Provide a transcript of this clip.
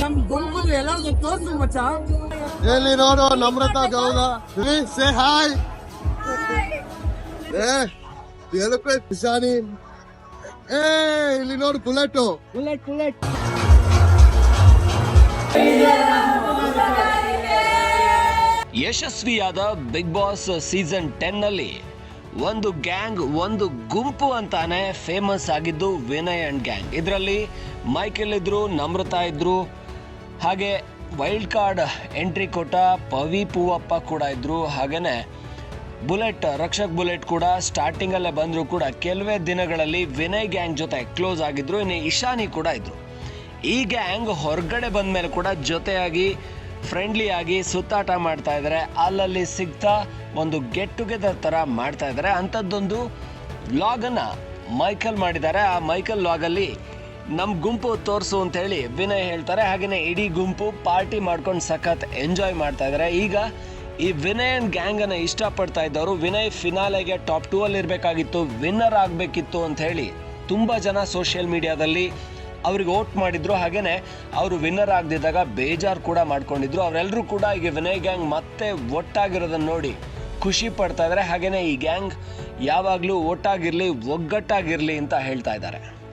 ನಮ್ ಗುಂಪು ಎಲ್ಲಾರ್ಗು ತೋರ್ಸು ಮಚ್ಚ. ಎಲ್ಲಿ ನೋಡು ನಮ್ರತಾ ಗೌಡ. ಸೇ ಹಾಯ್ ಏ ಎದಕ್ಕೆ ಕಿಶಾನಿ ಏ ಇಲ್ಲಿ ನೋಡು ಬುಲೆಟ್ ಬುಲೆಟ್ ಬುಲೆಟ್ ಯಶಸ್ವಿಯಾದ ಬಿಗ್ ಬಾಸ್ ಸೀಸನ್ ಟೆನ್ನಲ್ಲಿ ಒಂದು ಗ್ಯಾಂಗ್ ಒಂದು ಗುಂಪು ಅಂತಾನೆ ಫೇಮಸ್ ಆಗಿದ್ದು ವಿನಯ್ ಅಂಡ್ ಗ್ಯಾಂಗ್ ಇದರಲ್ಲಿ ಮೈಕೆಲ್ ಇದ್ರು ನಮ್ರತಾ ಇದ್ರು ಹಾಗೆ ವೈಲ್ಡ್ ಕಾರ್ಡ್ ಎಂಟ್ರಿ ಕೊಟ್ಟ ಪವಿ ಪೂವಪ್ಪ ಕೂಡ ಇದ್ರು. ಹಾಗೇನೆ ಬುಲೆಟ್, ರಕ್ಷಕ್ ಬುಲೆಟ್ ಕೂಡ ಸ್ಟಾರ್ಟಿಂಗ್ ಅಲ್ಲೇ ಬಂದ್ರು ಕೂಡ ಕೆಲವೇ ದಿನಗಳಲ್ಲಿ ವಿನಯ್ ಗ್ಯಾಂಗ್ ಜೊತೆ ಕ್ಲೋಸ್ ಆಗಿದ್ರು, ಇನ್ನು ಇಶಾನಿ ಕೂಡ ಇದ್ರು. ಈ ಗ್ಯಾಂಗ್ ಹೊರಗಡೆ ಬಂದ ಮೇಲೆ ಕೂಡ ಜೊತೆಯಾಗಿ ಫ್ರೆಂಡ್ಲಿ ಆಗಿ ಸುತ್ತಾಟ ಮಾಡ್ತಾ ಇದ್ದಾರೆ ಅಲ್ಲಲ್ಲಿ ಸಿಗ್ತಾ ಒಂದು ಗೆಟ್ ಟುಗೆದರ್ ತರ ಮಾಡ್ತಾ ಇದ್ದಾರೆ ಅಂಥದ್ದೊಂದು ಲಾಗನ್ನು ಮೈಕಲ್ ಮಾಡಿದ್ದಾರೆ. ಆ ಮೈಕಲ್ ಲಾಗಲ್ಲಿ ನಮ್ಮ ಗುಂಪು ತೋರಿಸು ಅಂತ ಹೇಳಿ ವಿನಯ್ ಹೇಳ್ತಾರೆ. ಹಾಗೆಯೇ ಇಡೀ ಗುಂಪು ಪಾರ್ಟಿ ಮಾಡ್ಕೊಂಡು ಸಖತ್ ಎಂಜಾಯ್ ಮಾಡ್ತಾ ಇದಾರೆ. ಈಗ ಈ ವಿನಯ್ ಅಂಡ್ ಗ್ಯಾಂಗ್ ಅನ್ನ ಇಷ್ಟಪಡ್ತಾ ಇದ್ದವರು ವಿನಯ್ ಫಿನಾಲೆಗೆ ಟಾಪ್ ಟೂ ಅಲ್ಲಿ ಇರಬೇಕಾಗಿತ್ತು, ವಿನ್ನರ್ ಆಗಬೇಕಿತ್ತು ಅಂತ ಹೇಳಿ ತುಂಬಾ ಜನ ಸೋಷಿಯಲ್ ಮೀಡಿಯಾದಲ್ಲಿ ಅವ್ರಿಗೆ ಓಟ್ ಮಾಡಿದ್ರು. ಹಾಗೇನೆ ಅವರು ವಿನ್ನರ್ ಆಗದಿದ್ದಾಗ ಬೇಜಾರು ಕೂಡ ಮಾಡ್ಕೊಂಡಿದ್ರು. ಅವರೆಲ್ಲರೂ ಕೂಡ ಈಗ ವಿನಯ್ ಗ್ಯಾಂಗ್ ಮತ್ತೆ ಒಟ್ಟಾಗಿರೋದನ್ನ ನೋಡಿ ಖುಷಿ ಪಡ್ತಾ ಇದ್ದಾರೆ ಹಾಗೇನೆ ಈ ಗ್ಯಾಂಗ್ ಯಾವಾಗಲೂ ಒಟ್ಟಾಗಿರಲಿ, ಒಗ್ಗಟ್ಟಾಗಿರಲಿ ಅಂತ ಹೇಳ್ತಾ ಇದ್ದಾರೆ.